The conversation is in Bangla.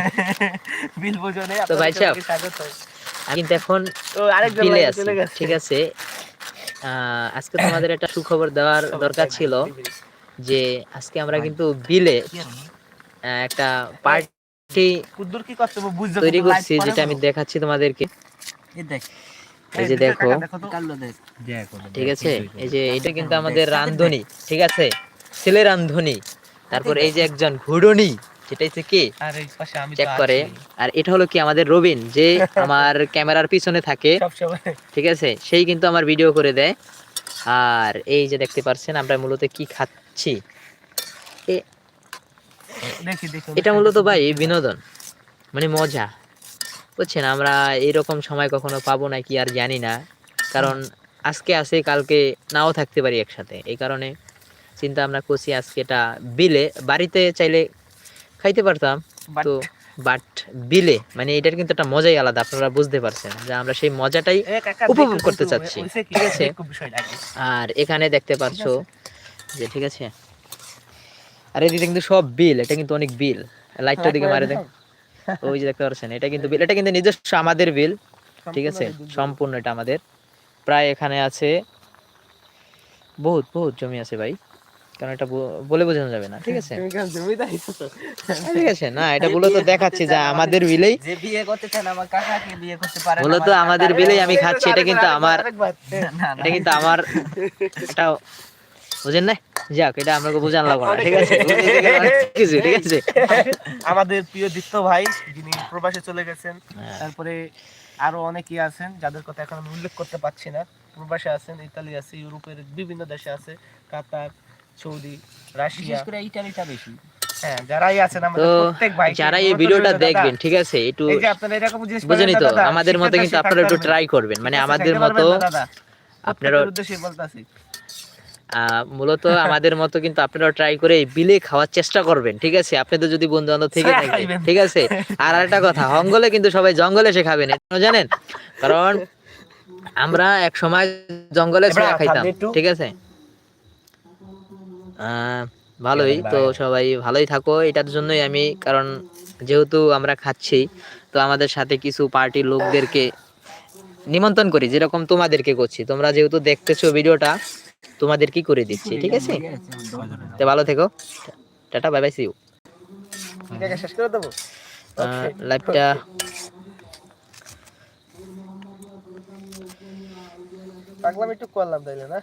বিল বোঝনে তো ভাই সাহেব, আমি কিন্তু এখন বিলে আছি চলে গেছে। ঠিক আছে? আহ, আজকে তোমাদের একটা সুখবর দেওয়ার দরকার ছিল যে আজকে আমরা কিন্তু বিলে একটা পার্টি কুদ্দুর কি করতে হবে বুঝছ তৈরি করছি যেটা আমি দেখাচ্ছি তোমাদেরকে। এই যে দেখ। ঠিক আছে? এই যে এটা কিন্তু আমাদের রান্ধনি ঠিক আছে? ছেলে রান্ধনি। তারপর এই যে একজন ঘুডনি। যেটা হচ্ছে কি চেক করে। আর এটা হলো কি আমাদের রবিন যে আমার ক্যামেরার পিছনে থাকে। ঠিক আছে? সেই কিন্তু আমার ভিডিও করে দেয়। আর এই যে দেখতে পাচ্ছেন আমরা মূলত কি খাচ্ছি? এটা মূলত ভাই বিনোদন মানে মজা। বুঝছেন আমরা এইরকম সময় কখনো পাবো নাকি আর জানি না। কারণ আজকে আছে কালকে নাও থাকতে পারি একসাথে। এই কারণে চিন্তা আমরা করছি আজকে এটা বিলে বাড়িতে চাইলে খাইতে পারতাম। তো বাট বিলে মানে এটার কিন্তু একটা মজাই আলাদা আপনারা বুঝতে পারছেন যে আমরা সেই মজাটাই উপভোগ করতে চাচ্ছি। ঠিক আছে? আর এখানে দেখতে পাচ্ছ যে ঠিক আছে? আর এদিকে কিন্তু সব বিল এটা কিন্তু অনেক বিল। লাইটটা দিকে মারে দেখ। ওই যে দেখতে পাচ্ছেন এটা কিন্তু বিল এটা কিন্তু নিজস্ব আমাদের বিল। ঠিক আছে? সম্পূর্ণ এটা আমাদের। প্রায় এখানে আছে বহুত বহুত জমি আছে ভাই। কারণ এটা বলে বোঝানো যাবে না ঠিক আছে? তো? ঠিক আছে না এটা মূলত দেখাচ্ছি যে আমাদের বিলেই যে বিয়ে করতে চান আমার কাকাকে বিয়ে করতে পারে মূলত আমাদের বিলেই আমি খাচ্ছি এটা কিন্তু আমার এটা কিন্তু আমার এটা বুঝেন না যাক এটা বোঝান লাগবে না ঠিক আছে? কিছু ঠিক আছে আমাদের প্রিয় দীপ্ত ভাই যিনি প্রবাসে চলে গেছেন হ্যাঁ। তারপরে আরও অনেকেই আছেন যাদের কথা এখন আমি উল্লেখ করতে পারছি না। প্রবাসে আছেন ইতালি আছে ইউরোপের বিভিন্ন দেশে আছে কাতার সৌদি রাশিয়া। করে ইটালিটা বেশি। হ্যাঁ যারাই আছেন আমাদের তো প্রত্যেক ভাই যারা এই ভিডিওটা দেখবেন ঠিক আছে একটু বুঝেনি তো আমাদের মতো কিন্তু আপনারা একটু ট্রাই করবেন মানে আমাদের মতো পারবেন না দাদা। আপনারা প্রত্যেকের উদ্দেশ্যে বলতাছি। আহ, মূলত আমাদের মতো কিন্তু আপনারা ট্রাই করে বিলে খাওয়ার চেষ্টা করবেন ঠিক আছে? আপনাদের যদি বন্ধু বান্ধব থেকে ছায়া থাকে ঠিক আছে? আর একটা কথা হঙ্গলে কিন্তু সবাই জঙ্গলে এসে খাবেন জানেন? কারণ আমরা এক সময় জঙ্গলে খাইতাম ঠিক আছে? ভালোই। তো সবাই ভালোই থাকো এটার জন্যই আমি কারণ যেহেতু আমরা খাচ্ছি তো আমাদের সাথে কিছু পার্টির লোকদেরকে নিমন্ত্রণ করি যেরকম তোমাদেরকে করছি। তোমরা যেহেতু দেখতেছো ভিডিওটা তোমাদের কি করে দিচ্ছি ঠিক আছে? তো ভালো থেকো। Tata bye bye see you ঠিক আছে শেষ করে দেবো? লাইভটা পাগলাম একটু করলাম তাইলে না?